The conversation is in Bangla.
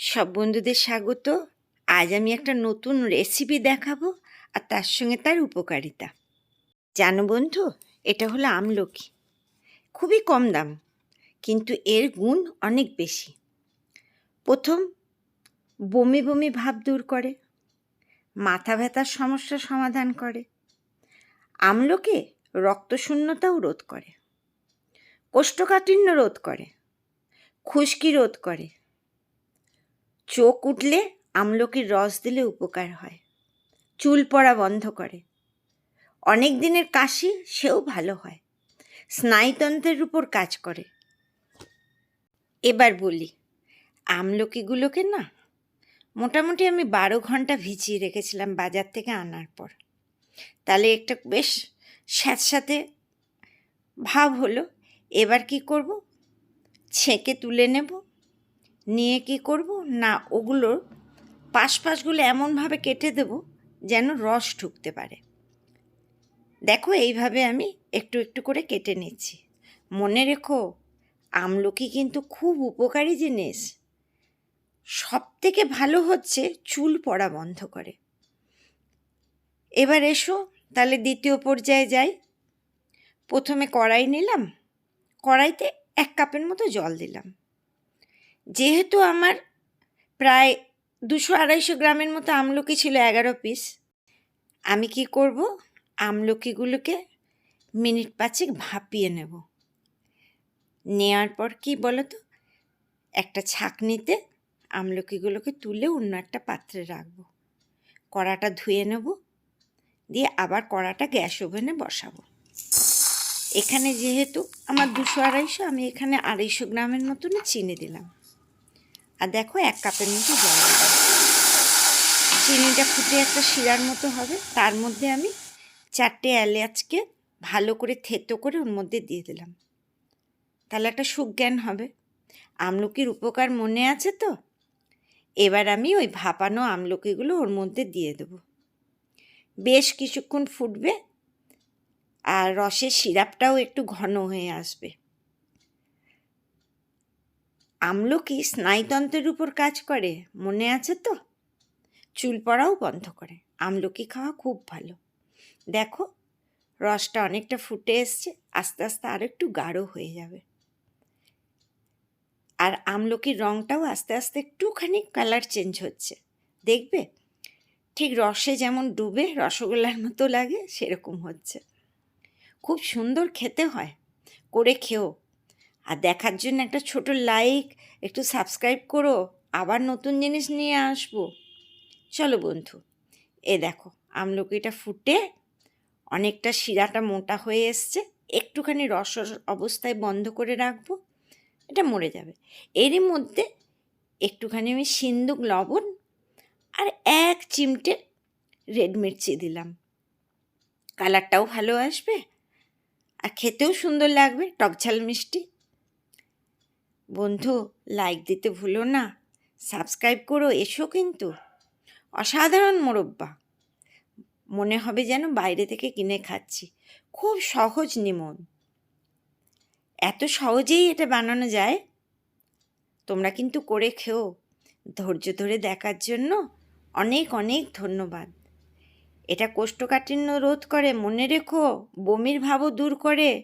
সব বন্ধুদের স্বাগত। আজ আমি একটা নতুন রেসিপি দেখাবো আর তার সঙ্গে তার উপকারিতা। জানো বন্ধু, এটা হলো আমলকি। খুবই কম দাম, কিন্তু এর গুণ অনেক বেশি। প্রথম, বমি বমি ভাব দূর করে। মাথা ব্যথার সমস্যার সমাধান করে। আমলকে রক্তশূন্যতাও রোধ করে। কোষ্ঠকাঠিন্য রোধ করে। খুশকি রোধ করে। চোখ উঠলে আমলকির রস দিলে উপকার হয়। চুল পড়া বন্ধ করে। অনেক দিনের কাশি সেও ভালো হয়। স্নায়ুতন্ত্রের উপর কাজ করে। এবার বলি, আমলকিগুলোকে না মোটামুটি আমি বারো ঘণ্টা ভিজিয়ে রেখেছিলাম বাজার থেকে আনার পর। তাহলে একটা বেশ স্যাঁতস্যাঁতে ভাব হলো, এবার কি করব? ছেঁকে তুলে নেব নিয়ে কি করব? না, ওগুলোর পাশ পাশগুলো এমনভাবে কেটে দেব যেন রস ঢুকতে পারে। দেখো, এইভাবে আমি একটু একটু করে কেটে নিচ্ছি। মনে রেখো, আমলকি কিন্তু খুব উপকারী জিনিস। সব থেকে ভালো হচ্ছে চুল পড়া বন্ধ করে। এবার এসো, তাহলে দ্বিতীয় পর্যায়ে যাই। প্রথমে কড়াই নিলাম, কড়াইতে এক কাপের মতো জল দিলাম। যেহেতু আমার প্রায় দুশো আড়াইশো গ্রামের মতো আমলকি ছিল এগারো পিস, আমি কি করব? আমলকিগুলোকে মিনিট পাঁচেক ভাপিয়ে নেব। নেওয়ার পর কি বলো তো একটা ছাঁকনিতে আমলকিগুলোকে তুলে অন্য একটা পাত্রে রাখব। কড়াটা ধুয়ে নেব, দিয়ে আবার কড়াটা গ্যাস ওভেনে বসাবো। এখানে যেহেতু আমার দুশো আড়াইশো, আমি এখানে আড়াইশো গ্রামের মতনই চিনি দিলাম। আর দেখো এক কাপের মতো জল চিনিটা ফুটে একটা শিরার মতো হবে, তার মধ্যে আমি চারটে এলাচকে ভালো করে থেতো করে ওর মধ্যে দিয়ে দিলাম। তাহলে একটা সুজ্ঞান হবে। আমলকির উপকার মনে আছে তো? এবার আমি ওই ভাপানো আমলকিগুলো ওর মধ্যে দিয়ে দেবো। বেশ কিছুক্ষণ ফুটবে আর রসের সিরাপটাও একটু ঘন হয়ে আসবে। আমলকি স্নায়ুতন্ত্রের উপর কাজ করে? মনে আছে তো? চুল পড়াও বন্ধ করে। আমলকি খাওয়া খুব ভালো। দেখো, রসটা অনেকটা ফুটে এসছে, আস্তে আস্তে আরও একটু গাঢ় হয়ে যাবে। আর আমলকির রঙটাও আস্তে আস্তে একটুখানি কালার চেঞ্জ হচ্ছে। দেখবে? ঠিক রসে যেমন ডুবে রসগোল্লার মতো লাগে, সেরকম হচ্ছে। খুব সুন্দর খেতে হয়। করে খেও। আর দেখার জন্য একটা ছোট লাইক একটু সাবস্ক্রাইব করো, আবার নতুন জিনিস নিয়ে আসব। চলো বন্ধু, এ দেখো, আমলকিটা ফুটে অনেকটা শিরাটা মোটা হয়ে এসছে, একটুখানি রস অবস্থায় বন্ধ করে রাখব, এটা মরে যাবে। এরই মধ্যে একটুখানি আমি সিন্দুক, লবণ আর এক চিমটে রেড মির্চি দিলাম। কালারটাও ভালো আসবে আর খেতেও সুন্দর লাগবে, টকঝাল মিষ্টি। বন্ধু লাইক দিতে ভুলো না। সাবস্ক্রাইব করো, এসো কিন্তু। অসাধারণ মোরব্বা। মনে হবে যেন বাইরে থেকে কিনে খাচ্ছি। খুব সহজ নিমন। এত সহজেই এটা বানানো যায়? তোমরা কিন্তু করে খেও। ধৈর্য ধরে দেখার জন্য অনেক অনেক ধন্যবাদ। এটা কোষ্ঠকাঠিন্য রোধ করে, মনে রেখো। বমির ভাবও দূর করে।